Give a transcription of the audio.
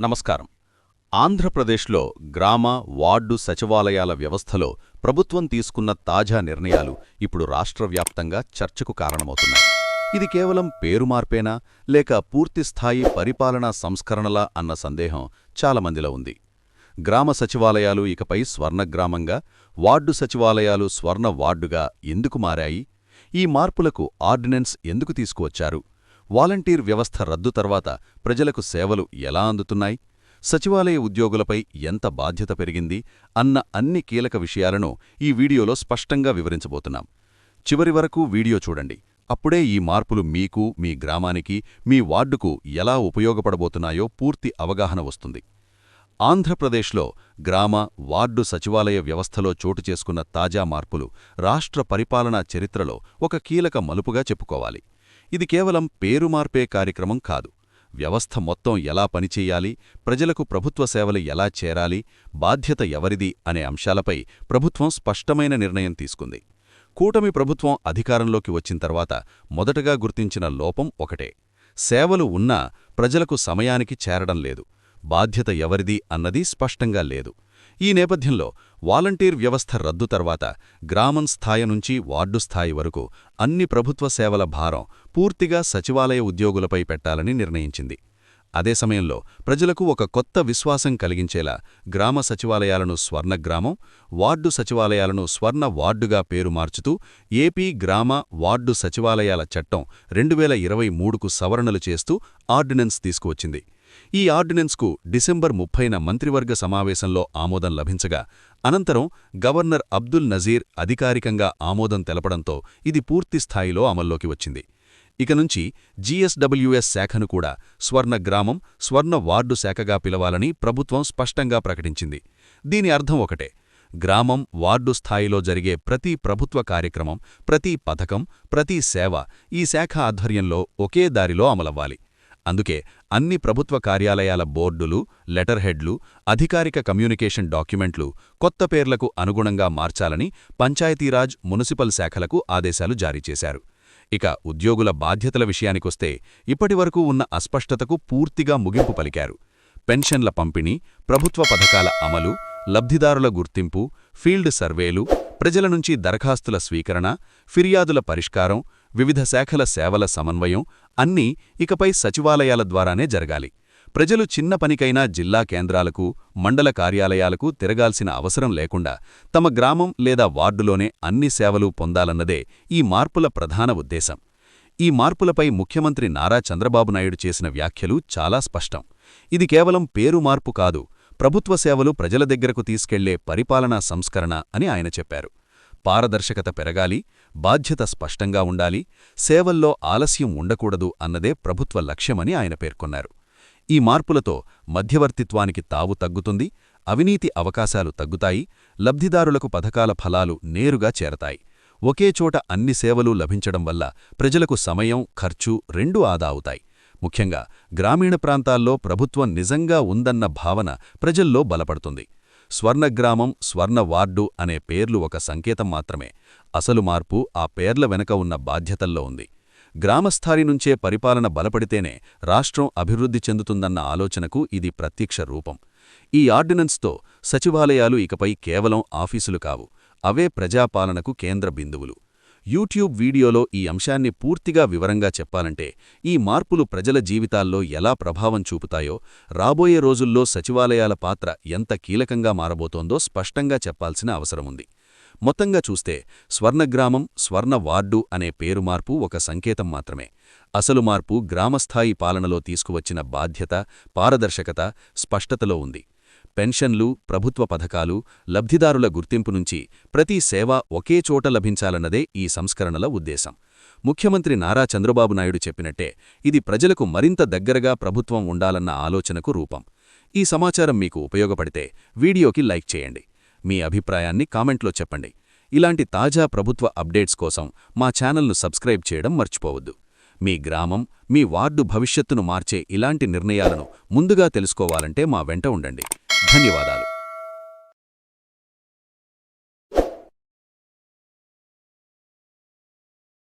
నమస్కారం. ఆంధ్రప్రదేశ్లో గ్రామ వార్డు సచివాలయాల వ్యవస్థలో ప్రభుత్వం తీసుకున్న తాజా నిర్ణయాలు ఇప్పుడు రాష్ట్రవ్యాప్తంగా చర్చకు కారణమవుతున్నాయి. ఇది కేవలం పేరు మార్పేనా లేక పూర్తిస్థాయి పరిపాలనా సంస్కరణలా అన్న సందేహం చాలామందిలో ఉంది. గ్రామ సచివాలయాలు ఇకపై స్వర్ణగ్రామంగా వార్డు సచివాలయాలు స్వర్ణ వార్డుగా ఎందుకు మారాయి? ఈ మార్పులకు ఆర్డినెన్స్ ఎందుకు తీసుకువచ్చారు? వాలంటీర్ వ్యవస్థ రద్దు తర్వాత ప్రజలకు సేవలు ఎలా అందుతున్నాయి? సచివాలయ ఉద్యోగులపై ఎంత బాధ్యత పెరిగింది? అన్న అన్ని కీలక విషయాలను ఈ వీడియోలో స్పష్టంగా వివరించబోతున్నాం. చివరి వరకు వీడియో చూడండి. అప్పుడే ఈ మార్పులు మీకు మీ గ్రామానికి మీ వార్డుకు ఎలా ఉపయోగపడబోతున్నాయో పూర్తి అవగాహన వస్తుంది. ఆంధ్రప్రదేశ్లో గ్రామ వార్డు సచివాలయ వ్యవస్థలో చోటు చేసుకున్న తాజా మార్పులు రాష్ట్ర పరిపాలనా చరిత్రలో ఒక కీలక మలుపుగా చెప్పుకోవాలి. ఇది కేవలం పేరు మార్పే కార్యక్రమం కాదు. వ్యవస్థ మొత్తం ఎలా పనిచేయాలి ప్రజలకు ప్రభుత్వ సేవలు ఎలా చేరాలి బాధ్యత ఎవరిది అనే అంశాలపై ప్రభుత్వం స్పష్టమైన నిర్ణయం తీసుకుంది. కూటమి ప్రభుత్వం అధికారంలోకి వచ్చిన తర్వాత మొదటగా గుర్తించిన లోపం ఒకటే. సేవలు ఉన్నా ప్రజలకు సమయానికి చేరడం లేదు. బాధ్యత ఎవరిది అన్నది స్పష్టంగా లేదు. ఈ నేపథ్యంలో వాలంటీర్ వ్యవస్థ రద్దు తర్వాత గ్రామం స్థాయి నుంచి వార్డు స్థాయి వరకు అన్ని ప్రభుత్వ సేవల భారం పూర్తిగా సచివాలయ ఉద్యోగులపై పెట్టాలని నిర్ణయించింది. అదే సమయంలో ప్రజలకు ఒక కొత్త విశ్వాసం కలిగించేలా గ్రామ సచివాలయాలను స్వర్ణగ్రామం వార్డు సచివాలయాలను స్వర్ణ వార్డుగా పేరు మార్చుతూ ఏపీ గ్రామ వార్డు సచివాలయాల చట్టం రెండు వేల ఇరవై మూడుకు సవరణలు చేస్తూ ఆర్డినెన్స్ తీసుకువచ్చింది. ఈ ఆర్డినెన్స్కు డిసెంబర్ ముప్పైన మంత్రివర్గ సమావేశంలో ఆమోదం లభించగా అనంతరం గవర్నర్ అబ్దుల్ నజీర్ అధికారికంగా ఆమోదం తెలపడంతో ఇది పూర్తిస్థాయిలో అమల్లోకి వచ్చింది. ఇక నుంచి జీఎస్డబ్ల్యూఎస్ శాఖను కూడా స్వర్ణ గ్రామం స్వర్ణ వార్డు శాఖగా పిలవాలని ప్రభుత్వం స్పష్టంగా ప్రకటించింది. దీని అర్థం ఒకటే గ్రామం వార్డు స్థాయిలో జరిగే ప్రతి ప్రభుత్వ కార్యక్రమం ప్రతి పథకం ప్రతి సేవ ఈ శాఖ ఆధ్వర్యంలో ఒకే దారిలో అమలవ్వాలి. అందుకే అన్ని ప్రభుత్వ కార్యాలయాల బోర్డులు లెటర్ హెడ్లు అధికారిక కమ్యూనికేషన్ డాక్యుమెంట్లు కొత్త పేర్లకు అనుగుణంగా మార్చాలని పంచాయతీరాజ్ మున్సిపల్ శాఖలకు ఆదేశాలు జారీ చేశారు. ఇక ఉద్యోగుల బాధ్యతల విషయానికొస్తే ఇప్పటివరకు ఉన్న అస్పష్టతకు పూర్తిగా ముగింపు పలికారు. పెన్షన్ల పంపిణీ ప్రభుత్వ పథకాల అమలు లబ్ధిదారుల గుర్తింపు ఫీల్డ్ సర్వేలు ప్రజల నుంచి దరఖాస్తుల స్వీకరణ ఫిర్యాదుల పరిష్కారం వివిధ శాఖల సేవల సమన్వయం అన్నీ ఇకపై సచివాలయాల ద్వారానే జరగాలి. ప్రజలు చిన్న పనికైనా జిల్లా కేంద్రాలకు మండల కార్యాలయాలకు తిరగాల్సిన అవసరం లేకుండా తమ గ్రామం లేదా వార్డులోనే అన్ని సేవలు పొందాలన్నదే ఈ మార్పుల ప్రధాన ఉద్దేశం. ఈ మార్పులపై ముఖ్యమంత్రి నారా చంద్రబాబు నాయుడు చేసిన వ్యాఖ్యలు చాలా స్పష్టం. ఇది కేవలం పేరు మార్పు కాదు ప్రభుత్వ సేవలు ప్రజల దగ్గరకు తీసుకెళ్ళే పరిపాలనా సంస్కరణ అని ఆయన చెప్పారు. పారదర్శకత పెరగాలి బాధ్యత స్పష్టంగా ఉండాలి సేవల్లో ఆలస్యం ఉండకూడదు అన్నదే ప్రభుత్వ లక్ష్యమని ఆయన పేర్కొన్నారు. ఈ మార్పులతో మధ్యవర్తిత్వానికి తావు తగ్గుతుంది అవినీతి అవకాశాలు తగ్గుతాయి లబ్ధిదారులకు పథకాల ఫలాలు నేరుగా చేరతాయి. ఒకే చోట అన్ని సేవలు లభించడం వల్ల ప్రజలకు సమయం ఖర్చు రెండూ ఆదా అవుతాయి. ముఖ్యంగా గ్రామీణ ప్రాంతాల్లో ప్రభుత్వం నిజంగా ఉందన్న భావన ప్రజల్లో బలపడుతుంది. స్వర్ణగ్రామం స్వర్ణ వార్డు అనే పేర్లు ఒక సంకేతం మాత్రమే. అసలు మార్పు ఆ పేర్ల వెనక ఉన్న బాధ్యతల్లో ఉంది. గ్రామస్థాయి నుంచే పరిపాలన బలపడితేనే రాష్ట్రం అభివృద్ధి చెందుతుందన్న ఆలోచనకు ఇది ప్రత్యక్ష రూపం. ఈ ఆర్డినెన్స్తో సచివాలయాలు ఇకపై కేవలం ఆఫీసులు కావు. అవే ప్రజాపాలనకు కేంద్ర బిందువులు. యూట్యూబ్ వీడియోలో ఈ అంశాన్ని పూర్తిగా వివరంగా చెప్పాలంటే ఈ మార్పులు ప్రజల జీవితాల్లో ఎలా ప్రభావం చూపుతాయో రాబోయే రోజుల్లో సచివాలయాల పాత్ర ఎంత కీలకంగా మారబోతోందో స్పష్టంగా చెప్పాల్సిన అవసరముంది. మొత్తంగా చూస్తే స్వర్ణగ్రామం స్వర్ణ వార్డు అనే పేరు మార్పు ఒక సంకేతం మాత్రమే. అసలు మార్పు గ్రామస్థాయి పాలనలో తీసుకువచ్చిన బాధ్యత పారదర్శకత స్పష్టతలో ఉంది. పెన్షన్లు ప్రభుత్వ పథకాలు లబ్ధిదారుల గుర్తింపు నుంచి ప్రతి సేవ ఒకే చోట లభించాలన్నదే ఈ సంస్కరణల ఉద్దేశం. ముఖ్యమంత్రి నారా చంద్రబాబు నాయుడు చెప్పినట్టే ఇది ప్రజలకు మరింత దగ్గరగా ప్రభుత్వం ఉండాలన్న ఆలోచనకు రూపం. ఈ సమాచారం మీకు ఉపయోగపడితే వీడియోకి లైక్ చేయండి. మీ అభిప్రాయాన్ని కామెంట్లో చెప్పండి. ఇలాంటి తాజా ప్రభుత్వ అప్డేట్స్ కోసం మా ఛానల్ను సబ్స్క్రైబ్ చేయడం మర్చిపోవద్దు. మీ గ్రామం మీ వార్డు భవిష్యత్తును మార్చే ఇలాంటి నిర్ణయాలను ముందుగా తెలుసుకోవాలంటే మా వెంట ఉండండి. ధన్యవాదాలు.